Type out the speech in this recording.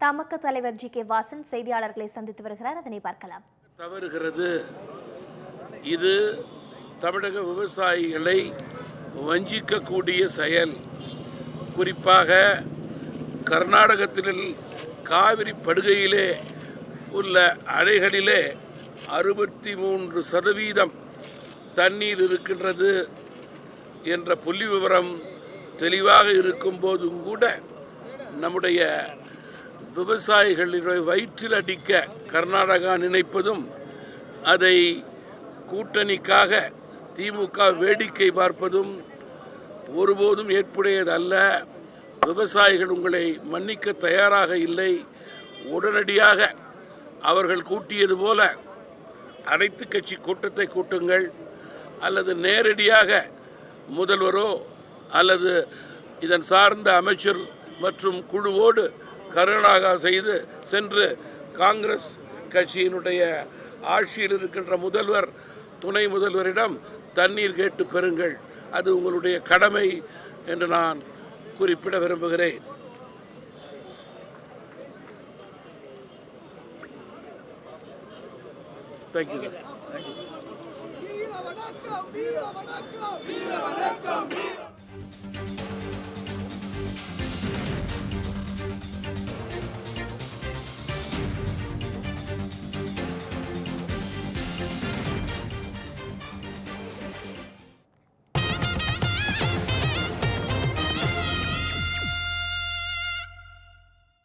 தமக்க தலைவர் G K Vasan செய்தியாளர்களை சந்தித்து வருகிறார். அதனை பார்க்கலாம். தவறுகிறது. இது தமிழக விவசாயிகளை வஞ்சிக்கக்கூடிய செயல். குறிப்பாக கர்நாடகத்தில் காவிரி படுகையிலே உள்ள அணைகளிலே அறுபத்தி மூன்று சதவீதம் தண்ணீர் இருக்கின்றது என்ற புள்ளி விவரம் தெளிவாக இருக்கும் போதும் கூட நம்முடைய விவசாயிகளுடைய வயிற்றில் அடிக்க கர்நாடகா நினைப்பதும் அதை கூட்டணிக்காக திமுக வேடிக்கை பார்ப்பதும் ஒருபோதும் ஏற்புடையதல்ல. விவசாயிகள் உங்களை மன்னிக்க தயாராக இல்லை. உடனடியாக அவர்கள் கூட்டியது போல அனைத்து கட்சி கூட்டத்தை கூட்டுங்கள். அல்லது நேரடியாக முதல்வரோ அல்லது இதன் சார்ந்த அமைச்சர் மற்றும் குழுவோடு கருணாகா செய்து சென்று காங்கிரஸ் கட்சியினுடைய ஆட்சியில் இருக்கின்ற முதல்வர் துணை முதல்வரிடம் தண்ணீர் கேட்டு பெறுங்கள். அது உங்களுடைய கடமை என்று நான் குறிப்பிட விரும்புகிறேன். தேங்க்யூ வீர வணக்கம் வீர வணக்கம் வீர வணக்கம்